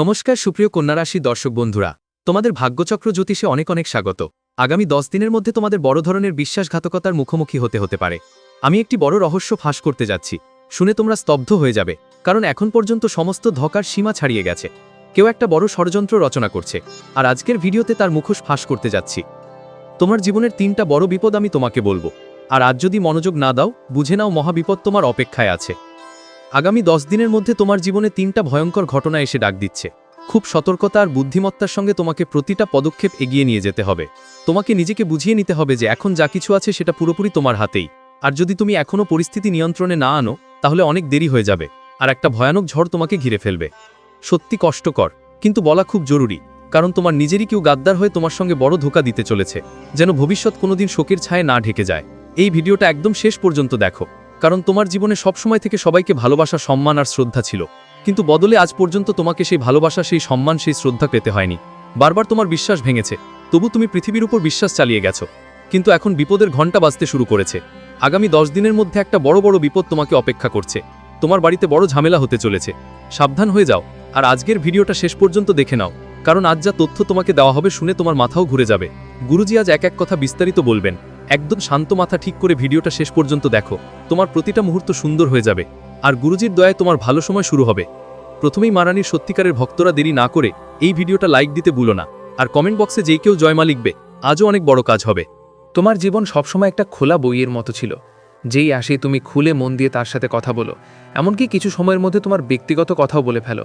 নমস্কার সুপ্রিয় কন্যারাশি দর্শক বন্ধুরা। তোমাদের ভাগ্যচক্র জ্যোতিষে অনেক অনেক স্বাগত। আগামী দশ দিনের মধ্যে তোমাদের বড় ধরনের বিশ্বাসঘাতকতার মুখোমুখি হতে হতে পারে। আমি একটি বড় রহস্য ফাঁস করতে যাচ্ছি। শুনে তোমরা স্তব্ধ হয়ে যাবে, কারণ এখন পর্যন্ত সমস্ত ধকার সীমা ছাড়িয়ে গেছে। কেউ একটা বড় ষড়যন্ত্র রচনা করছে, আর আজকের ভিডিওতে তার মুখোশ ফাঁস করতে যাচ্ছি। তোমার জীবনের তিনটা বড় বিপদ আমি তোমাকে বলব, আর আজ যদি মনোযোগ না দাও, বুঝে নাও মহাবিপদ তোমার অপেক্ষায় আছে। আগামী দশ দিনের মধ্যে তোমার জীবনে তিনটা ভয়ঙ্কর ঘটনা এসে ডাক দিচ্ছে। খুব সতর্কতা আর বুদ্ধিমত্তার সঙ্গে তোমাকে প্রতিটা পদক্ষেপ এগিয়ে নিয়ে যেতে হবে। তোমাকে নিজেকে বুঝিয়ে নিতে হবে যে এখন যা কিছু আছে সেটা পুরোপুরি তোমার হাতেই। আর যদি তুমি এখনও পরিস্থিতি নিয়ন্ত্রণে না আনো, তাহলে অনেক দেরি হয়ে যাবে। আর একটা ভয়ানক ঝড় তোমাকে ঘিরে ফেলবে। সত্যি কষ্টকর, কিন্তু বলা খুব জরুরি, কারণ তোমার নিজেরই কেউ গাদ্দার হয়ে তোমার সঙ্গে বড় ধোকা দিতে চলেছে, যেন ভবিষ্যৎ কোনোদিন শোকের ছায়ে না ঢেকে যায়। এই ভিডিওটা একদম শেষ পর্যন্ত দেখো। কারণ তোমার জীবনে সবসময় থেকে সবাইকে ভালোবাসা, সম্মান আর শ্রদ্ধা ছিল। কিন্তু বদলে আজ পর্যন্ত তোমাকে সেই ভালোবাসা, সেই সম্মান, সেই শ্রদ্ধা পেতে হয়নি। বারবার তোমার বিশ্বাস ভেঙেছে। তবু তুমি পৃথিবীর উপর বিশ্বাস চালিয়ে গেছো। কিন্তু এখন বিপদের ঘণ্টা বাজতে শুরু করেছে। আগামী দশ দিনের মধ্যে একটা বড় বড় বিপদ তোমাকে অপেক্ষা করছে। তোমার বাড়িতে বড় ঝামেলা হতে চলেছে। সাবধান হয়ে যাও। আর আজকের ভিডিওটা শেষ পর্যন্ত দেখে নাও। কারণ আজ যা তথ্য তোমাকে দেওয়া হবে শুনে তোমার মাথাও ঘুরে যাবে। গুরুজি আজ এক এক কথা বিস্তারিত বলবেন। একদম শান্ত মাথা ঠিক করে ভিডিওটা শেষ পর্যন্ত দেখো। তোমার প্রতিটা মুহূর্ত সুন্দর হয়ে যাবে। আর গুরুজির দয়ায় তোমার ভালো সময় শুরু হবে। প্রথমেই মারানির সত্যিকারের ভক্তরা দেরি না করে এই ভিডিওটা লাইক দিতে ভুলো না। আর কমেন্ট বক্সে যেই কেউ জয়মা লিখবে, আজও অনেক বড় কাজ হবে। তোমার জীবন সবসময় একটা খোলা বইয়ের মতো ছিল। যেই আসে তুমি খুলে মন দিয়ে তার সাথে কথা বলো। এমনকি কিছু সময়ের মধ্যে তোমার ব্যক্তিগত কথাও বলে ফেলো।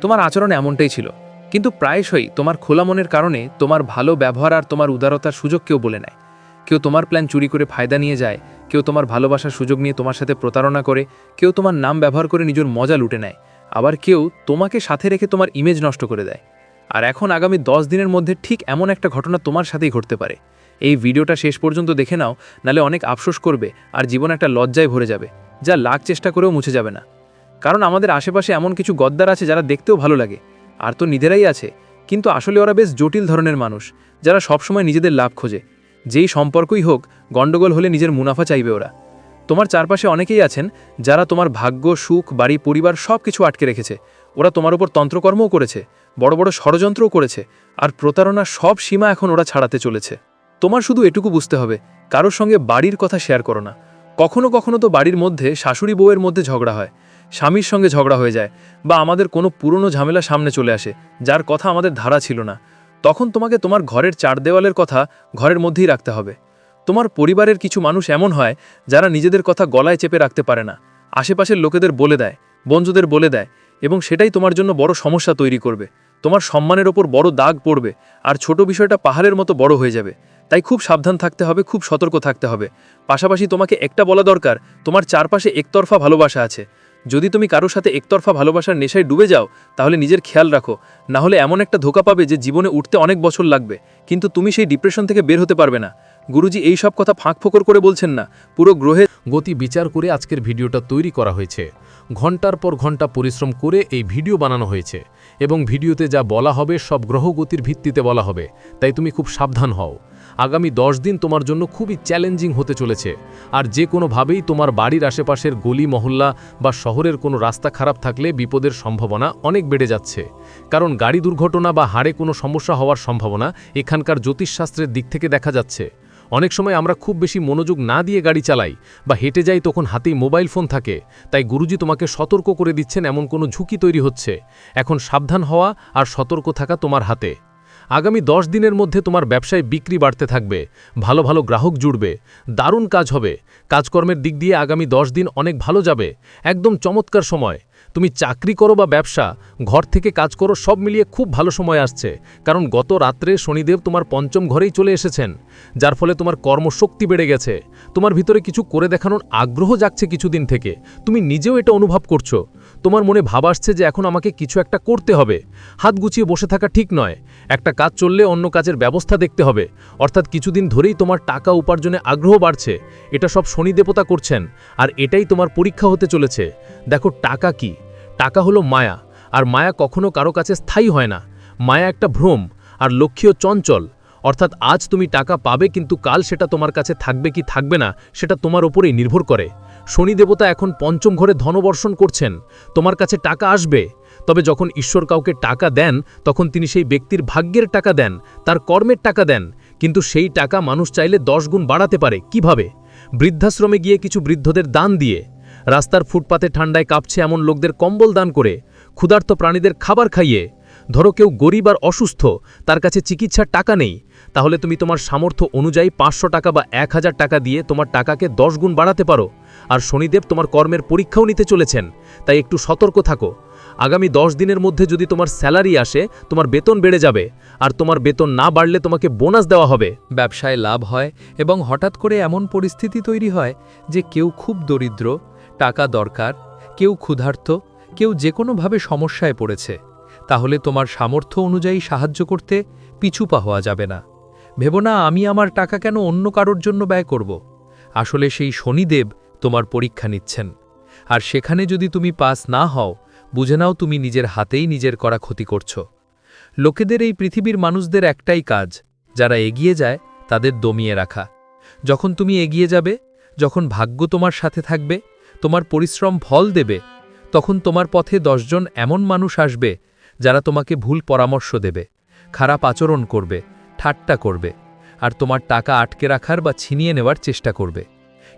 তোমার আচরণ এমনটাই ছিল। কিন্তু প্রায়শই তোমার খোলা মনের কারণে তোমার ভালো ব্যবহার আর তোমার উদারতার সুযোগ কেউ বলে নেয় কেউ তোমার প্ল্যান চুরি করে ফায়দা নিয়ে যায়, কেউ তোমার ভালোবাসার সুযোগ নিয়ে তোমার সাথে প্রতারণা করে, কেউ তোমার নাম ব্যবহার করে নিজের মজা লুটে নেয়, আবার কেউ তোমাকে সাথে রেখে তোমার ইমেজ নষ্ট করে দেয়। আর এখন আগামী দশ দিনের মধ্যে ঠিক এমন একটা ঘটনা তোমার সাথেই ঘটতে পারে। এই ভিডিওটা শেষ পর্যন্ত দেখে নাও নালে অনেক আফসোস করবে আর জীবন একটা লজ্জায় ভরে যাবে, যা লাখ চেষ্টা করেও মুছে যাবে না। কারণ আমাদের আশেপাশে এমন কিছু গদ্দার আছে যারা দেখতেও ভালো লাগে, আর তো নিজেরাই আছে, কিন্তু আসলে ওরা বেশ জটিল ধরনের মানুষ, যারা সবসময় নিজেদের লাভ খোঁজে। যেই সম্পর্কই হোক, গণ্ডগোল হলে নিজের মুনাফা চাইবে ওরা। তোমার চারপাশে অনেকেই আছেন যারা তোমার ভাগ্য, সুখ, বাড়ি, পরিবার সব কিছু আটকে রেখেছে। ওরা তোমার উপর তন্ত্রকর্মও করেছে, বড় বড় ষড়যন্ত্রও করেছে, আর প্রতারণার সব সীমা এখন ওরা ছাড়াতে চলেছে। তোমার শুধু এটুকু বুঝতে হবে, কারোর সঙ্গে বাড়ির কথা শেয়ার করো না। কখনো কখনো তো বাড়ির মধ্যে শাশুড়ি বউয়ের মধ্যে ঝগড়া হয়, স্বামীর সঙ্গে ঝগড়া হয়ে যায়, বা আমাদের কোনো পুরনো ঝামেলা সামনে চলে আসে, যার কথা আমাদের ধারা ছিল না। তখন তোমাকে তোমার ঘরের চার দেওয়ালের কথা ঘরের মধ্যেই রাখতে হবে। তোমার পরিবারের কিছু মানুষ এমন হয়, যারা নিজেদের কথা গলায় চেপে রাখতে পারে না। আশেপাশের লোকেদের বলে দেয়, বন্ধুদের বলে দেয় এবং সেটাই তোমার জন্য বড় সমস্যা তৈরি করবে। তোমার সম্মানের ওপর বড় দাগ পড়বে আর ছোট বিষয়টা পাহাড়ের মতো বড় হয়ে যাবে। তাই খুব সাবধান থাকতে হবে, খুব সতর্ক থাকতে হবে। পাশাপাশি তোমাকে একটা বলা দরকার, তোমার চারপাশে একতরফা ভালোবাসা আছে। যদি তুমি কারোর সাথে একতরফা ভালোবাসার নেশায় ডুবে যাও, তাহলে নিজের খেয়াল রাখো। না হলে এমন একটা ধোকা পাবে যে জীবনে উঠতে অনেক বছর লাগবে। কিন্তু তুমি সেই ডিপ্রেশন থেকে বের হতে পারবে না। গুরুজি এই সব কথা ফাঁক ফোকর করে বলছেন না। পুরো গ্রহে গতি বিচার করে আজকের ভিডিওটা তৈরি করা হয়েছে। ঘণ্টার পর ঘণ্টা পরিশ্রম করে এই ভিডিও বানানো হয়েছে এবং ভিডিওতে যা বলা হবে সব গ্রহগতির ভিত্তিতে বলা হবে। তাই তুমি খুব সাবধান হও। আগামী দশ দিন তোমার জন্য খুবই চ্যালেঞ্জিং হতে চলেছে। আর যে কোনোভাবেই তোমার বাড়ির আশেপাশের গলি, মহল্লা বা শহরের কোনো রাস্তা খারাপ থাকলে বিপদের সম্ভাবনা অনেক বেড়ে যাচ্ছে। কারণ গাড়ি দুর্ঘটনা বা হাড়ে কোনো সমস্যা হওয়ার সম্ভাবনা এখানকার জ্যোতিষশাস্ত্রের দিক থেকে দেখা যাচ্ছে। অনেক সময় আমরা খুব বেশি মনোযোগ না দিয়ে গাড়ি চালাই বা হেঁটে যাই তখন হাতেই মোবাইল ফোন থাকে। তাই গুরুজি তোমাকে সতর্ক করে দিচ্ছেন এমন কোনো ঝুঁকি তৈরি হচ্ছে। এখন সাবধান হওয়া আর সতর্ক থাকা তোমার হাতে। আগামী দশ দিনের মধ্যে তোমার ব্যবসায় বিক্রি বাড়তে থাকবে, ভালো ভালো গ্রাহক জুড়বে, দারুণ কাজ হবে, কাজকর্মের দিক দিয়ে আগামী দশ দিন অনেক ভালো যাবে, একদম চমৎকার সময়। তুমি চাকরি করো বা ব্যবসা, ঘর থেকে কাজ করো, সব মিলিয়ে খুব ভালো সময় আসছে, কারণ গত রাত্রে শনিদেব তোমার পঞ্চম ঘরেই চলে এসেছেন, যার ফলে তোমার কর্মশক্তি বেড়ে গেছে। তোমার ভিতরে কিছু করে দেখানোর আগ্রহ জাগছে কিছুদিন থেকে। তুমি নিজেও এটা অনুভব করছ। তোমার মনে ভাব আসছে যে এখন আমাকে কিছু একটা করতে হবে। হাত গুছিয়ে বসে থাকা ঠিক নয়। একটা কাজ চললে অন্য কাজের ব্যবস্থা দেখতে হবে। অর্থাৎ কিছুদিন ধরেই তোমার টাকা উপার্জনে আগ্রহ বাড়ছে। এটা সব শনি দেবতা করছেন, আর এটাই তোমার পরীক্ষা হতে চলেছে। দেখো, টাকা কি? টাকা হলো মায়া, আর মায়া কখনো কারও কাছে স্থায়ী হয় না। মায়া একটা ভ্রম, আর লক্ষ্যীয় চঞ্চল। অর্থাৎ আজ তুমি টাকা পাবে, কিন্তু কাল সেটা তোমার কাছে থাকবে কি থাকবে না, সেটা তোমার ওপরেই নির্ভর করে। শনি দেবতা এখন পঞ্চম ঘরে ধনবর্ষণ করছেন। তোমার কাছে টাকা আসবে। তবে যখন ঈশ্বর কাউকে টাকা দেন, তখন তিনি সেই ব্যক্তির ভাগ্যের টাকা দেন, তার কর্মের টাকা দেন। কিন্তু সেই টাকা মানুষ চাইলে দশ গুণ বাড়াতে পারে। কীভাবে? বৃদ্ধাশ্রমে গিয়ে কিছু বৃদ্ধদের দান দিয়ে। রাস্তার ফুটপাতে ঠান্ডায় কাঁপছে এমন লোকদের কম্বল দান করে, ক্ষুধার্ত প্রাণীদের খাবার খাইয়ে। ধরো কেউ গরিব আর অসুস্থ, তার কাছে চিকিৎসার টাকা নেই। তাহলে তুমি তোমার সামর্থ্য অনুযায়ী পাঁচশো টাকা বা এক হাজার টাকা দিয়ে তোমার টাকাকে দশ গুণ বাড়াতে পারো। আর শনিদেব তোমার কর্মের পরীক্ষাও নিতে চলেছেন। তাই একটু সতর্ক থাকো। আগামী দশ দিনের মধ্যে যদি তোমার স্যালারি আসে, তোমার বেতন বেড়ে যাবে, আর তোমার বেতন না বাড়লে তোমাকে বোনাস দেওয়া হবে। ব্যবসায় লাভ হয় এবং হঠাৎ করে এমন পরিস্থিতি তৈরি হয় যে কেউ খুব দরিদ্র, টাকা দরকার, কেউ ক্ষুধার্ত, কেউ যে কোনোভাবে সমস্যায় পড়েছে। তাহলে তোমার সামর্থ্য অনুযায়ী সাহায্য করতে পিছু পা হওয়া যাবে না। ভেবো না, আমি আমার টাকা কেন অন্য কারোর জন্য ব্যয় করব? আসলে সেই শনিদেব তোমার পরীক্ষা নিচ্ছেন। আর সেখানে যদি তুমি পাস না হও বুঝে নাও তুমি নিজের হাতেই নিজের করা ক্ষতি করছ। লোকেদের এই পৃথিবীর মানুষদের একটাই কাজ, যারা এগিয়ে যায়, তাদের দমিয়ে রাখা। যখন তুমি এগিয়ে যাবে, যখন ভাগ্য তোমার সাথে থাকবে, তোমার পরিশ্রম ফল দেবে, তখন তোমার পথে দশজন এমন মানুষ আসবে, যারা তোমাকে ভুল পরামর্শ দেবে, খারাপ আচরণ করবে, ঠাট্টা করবে, আর তোমার টাকা আটকে রাখার বা ছিনিয়ে নেওয়ার চেষ্টা করবে।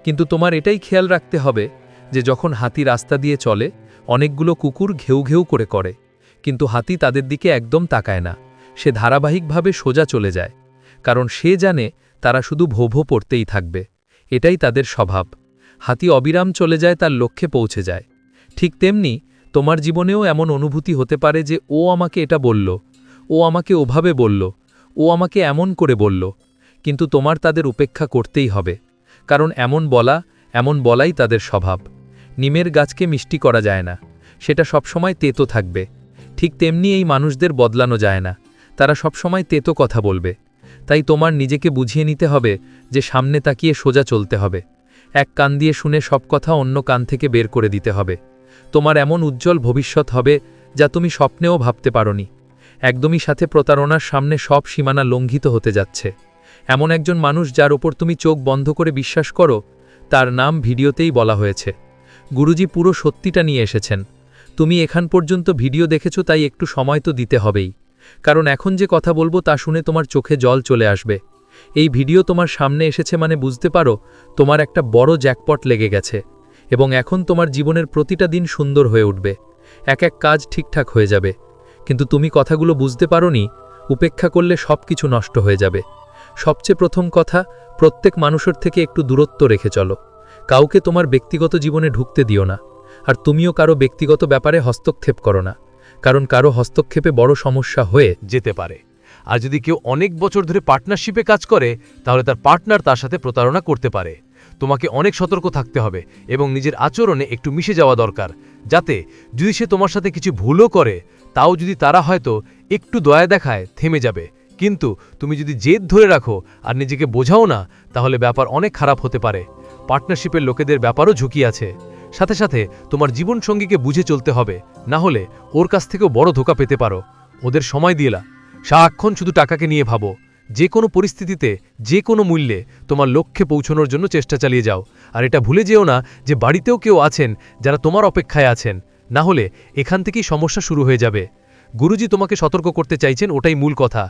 কিন্তু তোমার এটাই খেয়াল রাখতে হবে যে যখন হাতি রাস্তা দিয়ে চলে অনেকগুলো কুকুর ঘেউ ঘেউ করে করে। কিন্তু হাতি তাদের দিকে একদম তাকায় না। সে ধারাবাহিকভাবে সোজা চলে যায়। কারণ সে জানে তারা শুধু ভোভো পড়তেই থাকবে। এটাই তাদের স্বভাব। হাতি অবিরাম চলে যায়, তার লক্ষ্যে পৌঁছে যায়। ঠিক তেমনি তোমার জীবনেও এমন অনুভূতি হতে পারে যে ও আমাকে এটা বলল, ও আমাকে ওভাবে বলল, ও আমাকে এমন করে বলল। কিন্তু তোমার তাদের উপেক্ষা করতেই হবে। কারণ এমন বলা, এমন বলাই তাদের স্বভাব। নিমের গাছকে মিষ্টি করা যায় না। সেটা সবসময় তেতো থাকবে। ঠিক তেমনি এই মানুষদের বদলানো যায় না। তারা সবসময় তেতো কথা বলবে। তাই তোমার নিজেকে বুঝিয়ে নিতে হবে যে সামনে তাকিয়ে সোজা চলতে হবে। এক কান দিয়ে শুনে সব কথা অন্য কান থেকে বের করে দিতে হবে। তোমার এমন উজ্জ্বল ভবিষ্যৎ হবে যা তুমি স্বপ্নেও ভাবতে পারোনি। একদমই সাথে প্রতারণার সামনে সব সীমানা লঙ্ঘিত হতে যাচ্ছে। এমন একজন মানুষ যার ওপর তুমি চোখ বন্ধ করে বিশ্বাস করো, তার নাম ভিডিওতেই বলা হয়েছে। গুরুজি পুরো সত্যিটা নিয়ে এসেছেন। তুমি এখান পর্যন্ত ভিডিও দেখেছ তাই একটু সময় তো দিতে হবেই। কারণ এখন যে কথা বলব তা শুনে তোমার চোখে জল চলে আসবে। এই ভিডিও তোমার সামনে এসেছে মানে বুঝতে পারো, তোমার একটা বড় জ্যাকপট লেগে গেছে। এবং এখন তোমার জীবনের প্রতিটা দিন সুন্দর হয়ে উঠবে। এক এক কাজ ঠিকঠাক হয়ে যাবে। কিন্তু তুমি কথাগুলো বুঝতে পারোনি, উপেক্ষা করলে সব কিছু নষ্ট হয়ে যাবে। সবচেয়ে প্রথম কথা, প্রত্যেক মানুষের থেকে একটু দূরত্ব রেখে চলো। কাউকে তোমার ব্যক্তিগত জীবনে ঢুকতে দিও না, আর তুমিও কারও ব্যক্তিগত ব্যাপারে হস্তক্ষেপ করো না, কারণ কারও হস্তক্ষেপে বড় সমস্যা হয়ে যেতে পারে। আর যদি কেউ অনেক বছর ধরে পার্টনারশিপে কাজ করে, তাহলে তার পার্টনার তার সাথে প্রতারণা করতে পারে। তোমাকে অনেক সতর্ক থাকতে হবে এবং নিজের আচরণে একটু মিশে যাওয়া দরকার, যাতে যদি সে তোমার সাথে কিছু ভুলও করে, তাও যদি তারা হয়তো একটু দয়া দেখায়, থেমে যাবে। কিন্তু তুমি যদি জেদ ধরে রাখো আর নিজেকে বোঝাও না, তাহলে ব্যাপার অনেক খারাপ হতে পারে। পার্টনারশিপের লোকেদের ব্যাপারও ঝুঁকি আছে। সাথে সাথে তোমার জীবনসঙ্গীকে বুঝে চলতে হবে, না হলে ওর কাছ থেকেও বড় ধোকা পেতে পারো। ওদের সময় দিয়েলা সারাক্ষণ শুধু টাকাকে নিয়ে ভাবো। যে কোনো পরিস্থিতিতে, যে কোনো মূল্যে তোমার লক্ষ্যে পৌঁছানোর জন্য চেষ্টা চালিয়ে যাও। আর এটা ভুলে যেও না যে বাড়িতেও কেউ আছেন যারা তোমার অপেক্ষায় আছেন। না হলে এখান থেকেই সমস্যা শুরু হয়ে যাবে। গুরুজি তোমাকে সতর্ক করতে চাইছেন, ওটাই মূল কথা।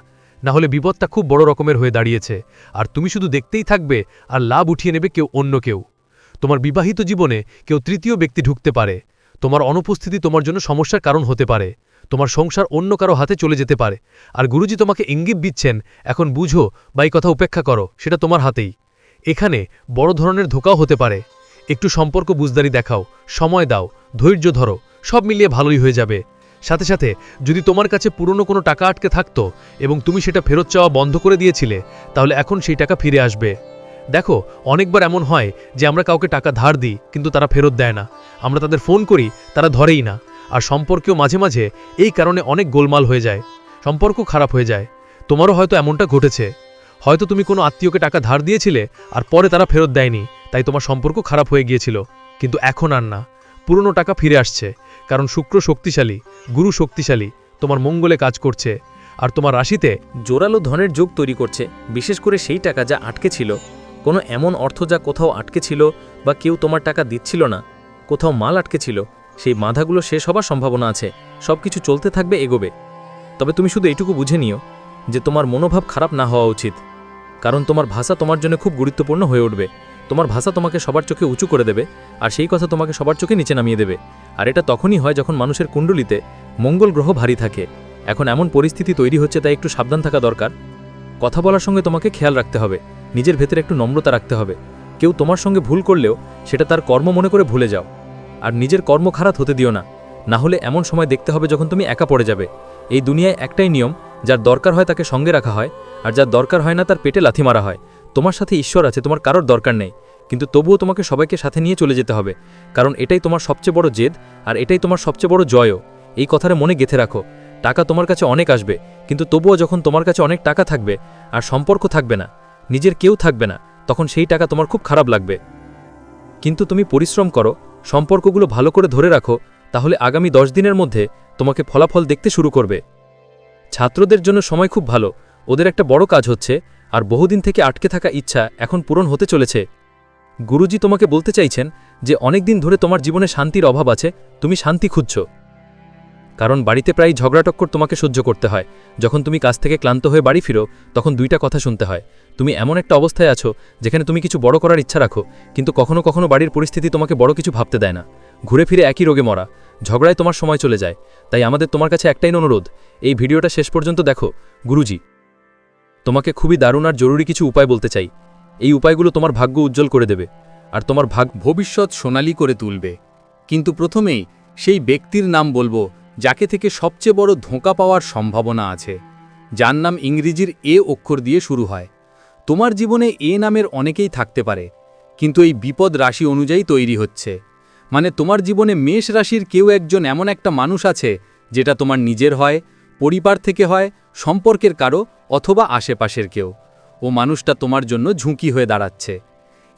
না হলে বিপদটা খুব বড় রকমের হয়ে দাঁড়িয়েছে। আর তুমি শুধু দেখতেই থাকবে আর লাভ উঠিয়ে নেবে কেউ অন্য কেউ। তোমার বিবাহিত জীবনে কেউ তৃতীয় ব্যক্তি ঢুকতে পারে। তোমার অনুপস্থিতি তোমার জন্য সমস্যার কারণ হতে পারে। তোমার সংসার অন্য কারও হাতে চলে যেতে পারে। আর গুরুজি তোমাকে ইঙ্গিত দিচ্ছেন, এখন বুঝো বা এই কথা উপেক্ষা করো, সেটা তোমার হাতেই। এখানে বড় ধরনের ধোকাও হতে পারে। একটু সম্পর্ক বুঝদারি দেখাও, সময় দাও, ধৈর্য ধরো, সব মিলিয়ে ভালোই হয়ে যাবে। সাথে সাথে, যদি তোমার কাছে পুরনো কোনো টাকা আটকে থাকতো এবং তুমি সেটা ফেরত চাওয়া বন্ধ করে দিয়েছিলে, তাহলে এখন সেই টাকা ফিরে আসবে। দেখো, অনেকবার এমন হয় যে আমরা কাউকে টাকা ধার দিই, কিন্তু তারা ফেরত দেয় না। আমরা তাদের ফোন করি, তারা ধরেই না। আর সম্পর্কেও মাঝে মাঝে এই কারণে অনেক গোলমাল হয়ে যায়। সম্পর্ক খারাপ হয়ে যায়। তোমারও হয়তো এমনটা ঘটেছে। হয়তো তুমি কোনো আত্মীয়কে টাকা ধার দিয়েছিলে আর পরে তারা ফেরত দেয়নি, তাই তোমার সম্পর্ক খারাপ হয়ে গিয়েছিল। কিন্তু এখন আর না। পুরনো টাকা ফিরে আসছে। কারণ শুক্র শক্তিশালী, গুরু শক্তিশালী, তোমার মঙ্গলে কাজ করছে। আর তোমার রাশিতে জোরালো ধনের যোগ তৈরি করছে, বিশেষ করে সেই টাকা যা আটকে ছিল। কোনো এমন অর্থ যা কোথাও আটকে ছিল বা কেউ তোমার টাকা দিচ্ছিল না, কোথাও মাল আটকে ছিল, সেই বাধাগুলো শেষ হবার সম্ভাবনা আছে সব কিছু চলতে থাকবে এগোবে। তবে তুমি শুধু এইটুকু বুঝে নিও যে তোমার মনোভাব খারাপ না হওয়া উচিত, কারণ তোমার ভাষা তোমার জন্য খুব গুরুত্বপূর্ণ হয়ে উঠবে। তোমার ভাষা তোমাকে সবার চোখে উঁচু করে দেবে, আর সেই কথা তোমাকে সবার চোখে নিচে নামিয়ে দেবে। আর এটা তখনই হয় যখন মানুষের কুণ্ডলিতে মঙ্গল গ্রহ ভারী থাকে। এখন এমন পরিস্থিতি তৈরি হচ্ছে, তাই একটু সাবধান থাকা দরকার। কথা বলার সঙ্গে তোমাকে খেয়াল রাখতে হবে, নিজের ভেতরে একটু নম্রতা রাখতে হবে। কেউ তোমার সঙ্গে ভুল করলেও সেটা তার কর্ম মনে করে ভুলে যাও। আর নিজের কর্ম খারাপ হতে দিও না না হলে এমন সময় দেখতে হবে যখন তুমি একা পড়ে যাবে। এই দুনিয়ায় একটাই নিয়ম, যার দরকার হয় তাকে সঙ্গে রাখা হয়, আর যার দরকার হয় না তার পেটে লাথি মারা হয়। তোমার সাথে ঈশ্বর আছে, তোমার কারোর দরকার নেই। কিন্তু তবুও তোমাকে সবাইকে সাথে নিয়ে চলে যেতে হবে, কারণ এটাই তোমার সবচেয়ে বড় জেদ আর এটাই তোমার সবচেয়ে বড় জয়ও। এই কথাটা মনে গেথে রাখো, টাকা তোমার কাছে অনেক আসবে, কিন্তু তবুও যখন তোমার কাছে অনেক টাকা থাকবে আর সম্পর্ক থাকবে না, নিজের কেউ থাকবে না, তখন সেই টাকা তোমার খুব খারাপ লাগবে। কিন্তু তুমি পরিশ্রম করো, সম্পর্কগুলো ভালো করে ধরে রাখো, তাহলে আগামী দশ দিনের মধ্যে তোমাকে ফলাফল দেখতে শুরু করবে। ছাত্রদের জন্য সময় খুব ভালো, ওদের একটা বড় কাজ হচ্ছে আর বহুদিন থেকে আটকে থাকা ইচ্ছা এখন পূরণ হতে চলেছে। গুরুজি তোমাকে বলতে চাইছেন যে অনেক দিন ধরে তোমার জীবনে শান্তির অভাব আছে, তুমি শান্তি খুঁজছ। কারণ বাড়িতে প্রায় ঝগড়াটক্কর তোমাকে সহ্য করতে হয়। যখন তুমি কাজ থেকে ক্লান্ত হয়ে বাড়ি ফিরো, তখন দুইটা কথা শুনতে হয়। তুমি এমন একটা অবস্থায় আছো, যেখানে তুমি কিছু বড় করার ইচ্ছা রাখো, কিন্তু কখনো কখনো বাড়ির পরিস্থিতি তোমাকে বড় কিছু ভাবতে দেয় না। ঘুরে ফিরে একই রোগে মরা। ঝগড়ায় তোমার সময় চলে যায়। তাই আমাদের তোমার কাছে একটাই অনুরোধ, এই ভিডিওটা শেষ পর্যন্ত দেখো। গুরুজি তোমাকে খুবই দারুণ আর জরুরি কিছু উপায় বলতে চাই। এই উপায়গুলো তোমার ভাগ্য উজ্জ্বল করে দেবে আর তোমার ভাগ ভবিষ্যৎ সোনালি করে তুলবে। কিন্তু প্রথমেই সেই ব্যক্তির নাম বলব যাকে থেকে সবচেয়ে বড় ধোঁকা পাওয়ার সম্ভাবনা আছে। যার নাম ইংরেজির এ অক্ষর দিয়ে শুরু হয়। তোমার জীবনে এ নামের অনেকেই থাকতে পারে, কিন্তু এই বিপদ রাশি অনুযায়ী তৈরি হচ্ছে। মানে তোমার জীবনে মেষ রাশির কেউ একজন এমন একটা মানুষ আছে যেটা তোমার নিজের হয়, পরিবার থেকে হয়, সম্পর্কের কারও অথবা আশেপাশের কেউ। ও মানুষটা তোমার জন্য ঝুঁকি হয়ে দাঁড়াচ্ছে।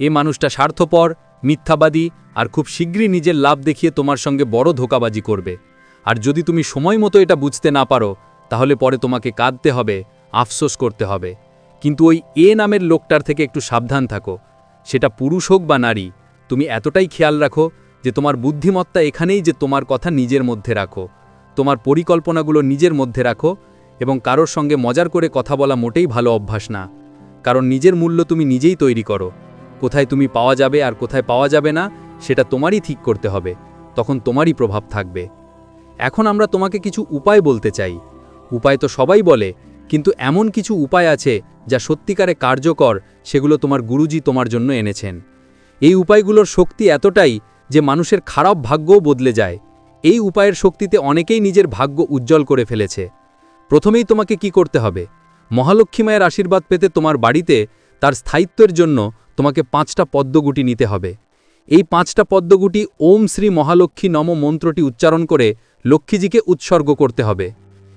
এ মানুষটা স্বার্থপর, মিথ্যাবাদী আর খুব শীঘ্রই নিজের লাভ দেখিয়ে তোমার সঙ্গে বড় ধোকাবাজি করবে। আর যদি তুমি সময় মতো এটা বুঝতে না পারো, তাহলে পরে তোমাকে কাঁদতে হবে, আফসোস করতে হবে। কিন্তু ওই এ নামের লোকটার থেকে একটু সাবধান থাকো। সেটা পুরুষ হোক বা নারী, তুমি এতটাই খেয়াল রাখো যে তোমার বুদ্ধিমত্তা এখানেই যে তোমার কথা নিজের মধ্যে রাখো। তোমার পরিকল্পনাগুলো নিজের মধ্যে রাখো এবং কারোর সঙ্গে মজার করে কথা বলা মোটেই ভালো অভ্যাস না। কারণ নিজের মূল্য তুমি নিজেই তৈরি করো। কোথায় তুমি পাওয়া যাবে আর কোথায় পাওয়া যাবে না, সেটা তোমারই ঠিক করতে হবে। তখন তোমারই প্রভাব থাকবে। এখন আমরা তোমাকে কিছু উপায় বলতে চাই। উপায় তো সবাই বলে, কিন্তু এমন কিছু উপায় আছে যা সত্যিকারে কার্যকর, সেগুলো তোমার গুরুজি তোমার জন্য এনেছেন। এই উপায়গুলোর শক্তি এতটাই যে মানুষের খারাপ ভাগ্যও বদলে যায়। এই উপায়ের শক্তিতে অনেকেই নিজের ভাগ্য উজ্জ্বল করে ফেলেছে। প্রথমেই তোমাকে কি করতে হবে? মহালক্ষ্মী মায়ের আশীর্বাদ পেতে তোমার বাড়িতে তার স্থায়িত্বের জন্য তোমাকে পাঁচটা পদ্মগুটি নিতে হবে। এই পাঁচটা পদ্মগুটি ওম শ্রী মহালক্ষ্মী নম মন্ত্রটি উচ্চারণ করে লক্ষ্মীজিকে উৎসর্গ করতে হবে।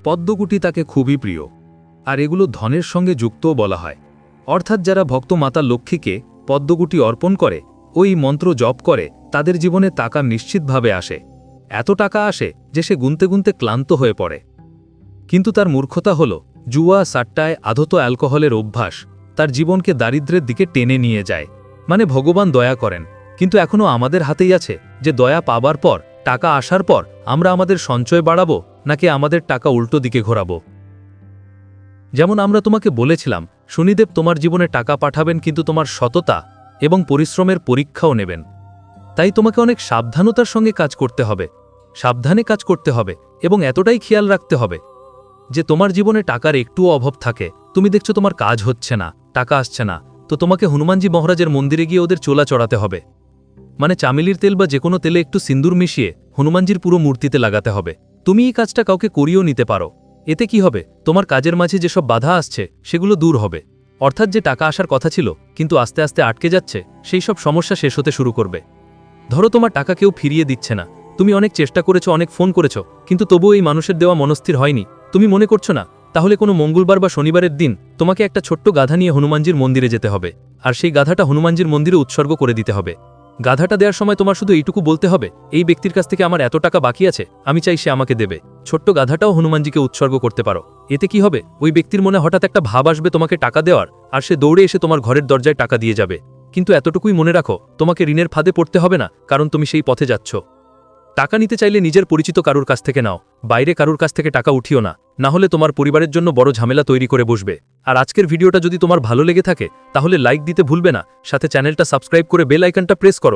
পদ্মগুটি তাকে খুবই প্রিয়। আর এগুলো ধনের সঙ্গে যুক্তও বলা হয়। অর্থাৎ যারা ভক্ত মাতা লক্ষ্মীকে পদ্মগুটি অর্পণ করে ওই মন্ত্র জপ করে, তাদের জীবনে টাকা নিশ্চিতভাবে আসে। এত টাকা আসে যে সে গুনতে গুনতে ক্লান্ত হয়ে পড়ে। কিন্তু তার মূর্খতা হল, জুয়া, সাট্টায় আধত অ্যালকোহলের অভ্যাস, তার জীবনকে দারিদ্রের দিকে টেনে নিয়ে যায়। মানে ভগবান দয়া করেন, কিন্তু এখনও আমাদের হাতেই আছে যে দয়া পাবার পর, টাকা আসার পর, আমরা আমাদের সঞ্চয় বাড়াবো, নাকি আমাদের টাকা উল্টো দিকে ঘোরাবো। যেমন আমরা তোমাকে বলেছিলাম, শনিদেব তোমার জীবনে টাকা পাঠাবেন কিন্তু তোমার সততা এবং পরিশ্রমের পরীক্ষাও নেবেন। তাই তোমাকে অনেক সাবধানতার সঙ্গে কাজ করতে হবে। সাবধানে কাজ করতে হবে এবং এতটাই খেয়াল রাখতে হবে যে তোমার জীবনে টাকার একটুও অভাব থাকে। তুমি দেখছ তোমার কাজ হচ্ছে না, টাকা আসছে না। তো তোমাকে হনুমানজি মহারাজের মন্দিরে গিয়ে ওদের চোলা চড়াতে হবে। মানে চামেলির তেল বা যে কোনো তেলে একটু সিন্দুর মিশিয়ে হনুমানজির পুরো মূর্তিতে লাগাতে হবে। তুমি এই কাজটা কাউকে করিয়েও নিতে পারো। এতে কি হবে? তোমার কাজের মাঝে যেসব বাধা আসছে, সেগুলো দূর হবে। অর্থাৎ যে টাকা আসার কথা ছিল, কিন্তু আস্তে আস্তে আটকে যাচ্ছে, সেই সব সমস্যা শেষ হতে শুরু করবে। ধরো তোমার টাকা কেউ ফিরিয়ে দিচ্ছে না। তুমি অনেক চেষ্টা করেছ, অনেক ফোন করেছ, কিন্তু তবুও এই মানুষের দেওয়া মনস্থির হয়নি। তুমি মনে করছ না? তাহলে কোনো মঙ্গলবার বা শনিবারের দিন তোমাকে একটা ছোট্ট গাধা নিয়ে হনুমানজির মন্দিরে যেতে হবে। আর সেই গাধাটা হনুমানজির মন্দিরে উৎসর্গ করে দিতে হবে। গাধাটা দেওয়ার সময় তোমার শুধু এইটুকু বলতে হবে, এই ব্যক্তির কাছ থেকে আমার এত টাকা বাকি আছে, আমি চাই সে আমাকে দেবে। ছোট্ট গাধাটাও হনুমানজিকে উৎসর্গ করতে পারো। এতে কি হবে? ওই ব্যক্তির মনে হঠাৎ একটা ভাব আসবে তোমাকে টাকা দেওয়ার, আর সে দৌড়ে এসে তোমার ঘরের দরজায় টাকা দিয়ে যাবে। কিন্তু এতটুকুই মনে রাখো, তোমাকে ঋণের ফাঁদে পড়তে হবে না, কারণ তুমি সেই পথে যাচ্ছ। টাকা নিতে চাইলে নিজের পরিচিত কারুর কাছ থেকে নাও। বাইরে কারুর কাছ থেকে টাকা উঠিও না। না হলে তোমার পরিবারের জন্য বড় ঝামেলা তৈরি করে বসবে। আর আজকের ভিডিওটা যদি তোমার ভালো লেগে থাকে, তাহলে লাইক দিতে ভুলবে না। সাথে চ্যানেলটা সাবস্ক্রাইব করে বেল আইকনটা প্রেস করো।